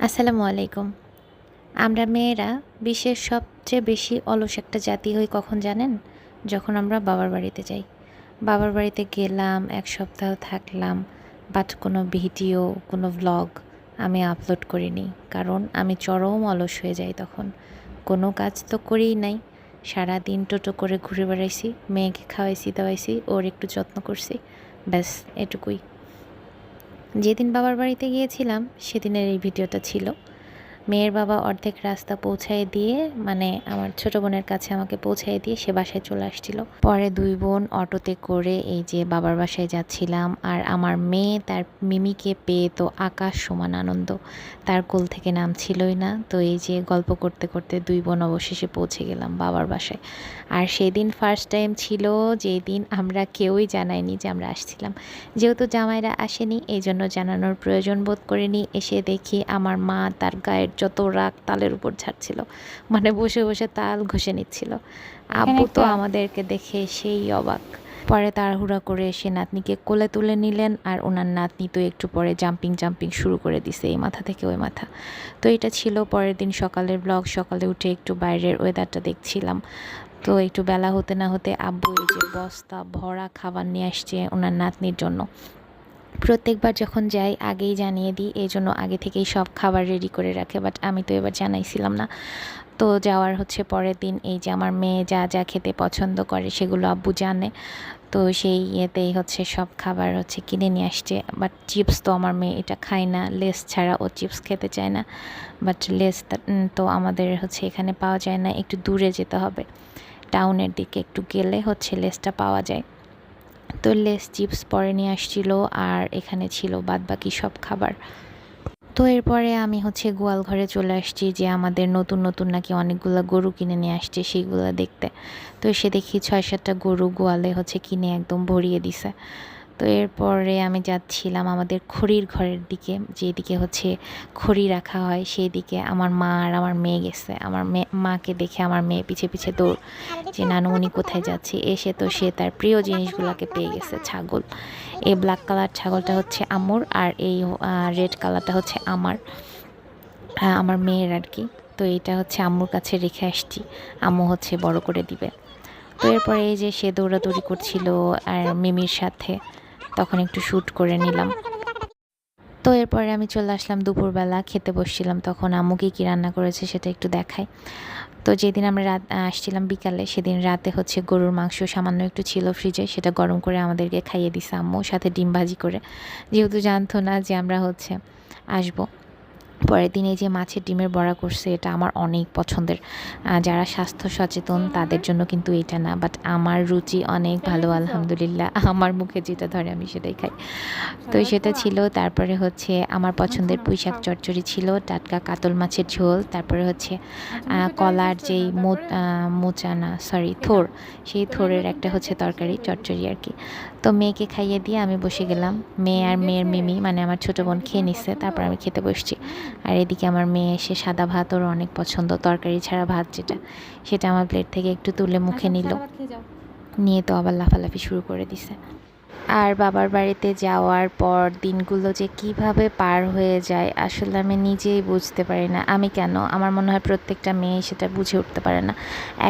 আসসালামু আলাইকুম। আমরা মেয়েরা বিশ্বের সবচেয়ে বেশি অলস একটা জাতি হই কখন জানেন? যখন আমরা বাবার বাড়িতে যাই। বাবার বাড়িতে গেলাম, এক সপ্তাহ থাকলাম বাট কোনো ভিডিও, কোনো ভ্লগ আমি আপলোড করিনি। কারণ আমি চরম অলস হয়ে যাই তখন। কোনো কাজ তো করেই নাই। সারা দিন টোটো করে ঘুরে বেড়াইছি, মেয়েকে খাওয়াইছি, দাওয়াইছি, ওর একটু যত্ন করছি। ব্যাস, এটুকুই। যেদিন বাবার বাড়িতে গিয়েছিলাম সেদিনের এই ভিডিওটা ছিল। মেয়ের বাবা অর্ধেক রাস্তা পৌঁছায় দিয়ে মানে আমার ছোট বোনের কাছে আমাকে পৌঁছায় দিয়ে সে বাসায় চলে আসছিল। পরে দুই বোন অটোতে করে এই যে বাবার বাসায় যাচ্ছিলাম, আর আমার মেয়ে তার মিমিকে পেয়ে তো আকাশ সমান আনন্দ। তার কোল থেকে নাম ছিলই না। তো এই যে গল্প করতে করতে দুই বোন অবশেষে পৌঁছে গেলাম বাবার বাসায়। আর সেদিন ফার্স্ট টাইম ছিল যেই দিন আমরা কেউই জানাইনি যে আমরা আসছিলাম। যেহেতু জামাইরা আসেনি, এই জন্য জানানোর প্রয়োজন বোধ করিনি। এসে দেখি আমার মা তার গায়ের যত রাগ তালের উপর ঝাড়ছিল। মানে বসে বসে তাল ঘষে নিচ্ছিল। আব্বু তো আমাদেরকে দেখে সেই অবাক। পরে তাড়াহুড়া করে এসে নাতনিকে কোলে তুলে নিলেন আর ওনার নাতনি তো একটু পরে জাম্পিং জাম্পিং শুরু করে দিছে এই মাথা থেকে ওই মাথা। তো এটা ছিল পরের দিন সকালের ব্লগ সকালে উঠে একটু বাইরের ওয়েদারটা দেখছিলাম। তো একটু বেলা হতে না হতে আব্বু এই যে বস্তা ভরা খাবার নিয়ে আসছে ওনার নাতনির জন্য। প্রত্যেকবার যখন যাই, আগেই জানিয়ে দিই, এই জন্য আগে থেকেই সব খাবার রেডি করে রাখে বাট আমি তো এবার জানাইছিলাম না। তো যাওয়ার হচ্ছে পরের দিন, এই যে আমার মেয়ে যা যা খেতে পছন্দ করে সেগুলো আব্বু জানে। তো সেই ইয়েতেই হচ্ছে সব খাবার হচ্ছে কিনে নিয়ে আসছে বাট চিপস তো আমার মেয়ে এটা খায় না। লেস ছাড়া ও চিপস খেতে চায় না বাট লেস তো আমাদের হচ্ছে এখানে পাওয়া যায় না, একটু দূরে যেতে হবে। টাউনের দিকে একটু গেলে হচ্ছে লেসটা পাওয়া যায়। তো লেস চিপস পরে নিয়ে আসছিল আর এখানে ছিল বাদ বাকি সব খাবার। তো এরপরে আমি হচ্ছে গোয়াল ঘরে চলে আসছি যে আমাদের নতুন নতুন নাকি অনেকগুলো গরু কিনে নিয়ে আসছে সেইগুলো দেখতে। তো এসে দেখি ছয় সাতটা গরু গোয়ালে হচ্ছে কিনে একদম ভরিয়ে দিছে। তো এরপরে আমি যাচ্ছিলাম আমাদের খড়ির ঘরের দিকে, যেদিকে হচ্ছে খড়ি রাখা হয় সেই দিকে আমার মা আর আমার মেয়ে গেছে। আমার মেয়ে মাকে দেখে আমার মেয়ে পিছে পিছে দৌড়, যে নানুমণি কোথায় যাচ্ছে? এসে তো সে তার প্রিয় জিনিসগুলোকে পেয়ে গেছে, ছাগল। এই ব্ল্যাক কালার ছাগলটা হচ্ছে আমুর আর এই রেড কালারটা হচ্ছে আমার আমার মেয়ের আর কি। তো এটা হচ্ছে আম্মুর কাছে রেখে আসছি আম্মু হচ্ছে বড় করে দিবে। তো এরপরে এই যে সে দৌড়াদৌড়ি করছিল আর মিমির সাথে তখন একটু শ্যুট করে নিলাম। তো এরপরে আমি চলে আসলাম দুপুরবেলা, খেতে বসছিলাম। তখন আম্মু কী কী রান্না করেছে সেটা একটু দেখাই। তো যেদিন আমরা রাত আসছিলাম বিকালে, সেদিন রাতে হচ্ছে গরুর মাংস সামান্য একটু ছিল ফ্রিজে সেটা গরম করে আমাদেরকে খাইয়ে দিছে আম্মু, সাথে ডিম ভাজি করে। যেহেতু জানতো না যে আমরা হচ্ছে আসব। পরের দিনে যে মাছের ডিমের বড়া করছে এটা আমার অনেক পছন্দের। যারা স্বাস্থ্য সচেতন তাদের জন্য কিন্তু এটা না বাট আমার রুচি অনেক ভালো আলহামদুলিল্লাহ। আমার মুখে যেটা ধরে আমি সেটাই খাই। তো সেটা ছিল তারপরে হচ্ছে আমার পছন্দের পুঁইশাক চচ্চড়ি ছিল টাটকা কাতল মাছের ঝোল তারপরে হচ্ছে কলার যেই মোচানা সরি থোর সেই থোরের একটা হচ্ছে তরকারি চচ্চড়ি। আর কি। তো মেয়েকে খাইয়ে দিয়ে আমি বসে গেলাম। মেয়ে আর মেয়ের মিমি মানে আমার ছোটো বোন খেয়ে নিচ্ছে তারপর আমি খেতে বসছি। আর এদিকে আমার মেয়ে এসে সাদা ভাত ওর অনেক পছন্দ তরকারি ছাড়া ভাত যেটা সেটা আমার প্লেট থেকে একটু তুলে মুখে নিল। নিয়ে তো আবার লাফালাফি শুরু করে দিছে। আর বাবার বাড়িতে যাওয়ার পর দিনগুলো যে কীভাবে পার হয়ে যায় আসলে আমি নিজেই বুঝতে পারি না। আমি কেন? আমার মনে হয় প্রত্যেকটা মেয়ে সেটা বুঝে উঠতে পারে না।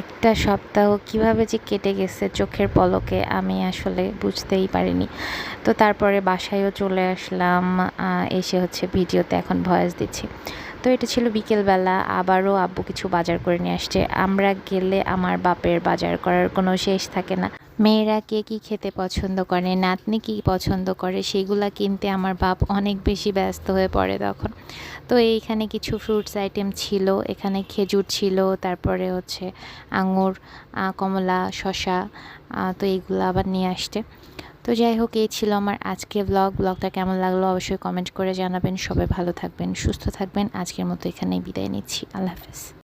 একটা সপ্তাহ কীভাবে যে কেটে গেছে চোখের পলকে আমি আসলে বুঝতেই পারিনি। তো তারপরে বাসায়ও চলে আসলাম এসে হচ্ছে ভিডিওতে এখন ভয়েস দিচ্ছি। তো এটা ছিল বিকেলবেলা, আবারও আব্বু কিছু বাজার করে নিয়ে আসছে। আমরা গেলে আমার বাপের বাজার করার কোনো শেষ থাকে না। মেয়েরা কে কী খেতে পছন্দ করে, নাতনি কী পছন্দ করে, সেগুলা কিনতে আমার বাপ অনেক বেশি ব্যস্ত হয়ে পড়ে তখন। তো এইখানে কিছু ফ্রুটস আইটেম ছিল, এখানে খেজুর ছিল, তারপরে হচ্ছে আঙুর কমলা শশা তো এইগুলো আবার নিয়ে আসতে। তো যাই হোক, এই ছিল আমার আজকে ব্লগ ব্লগটা কেমন লাগল অবশ্যই কমেন্ট করে জানাবেন। সবাই ভালো থাকবেন, সুস্থ থাকবেন। আজকের মতো এখানেই বিদায় নিচ্ছি। আল্লাহ হাফেজ।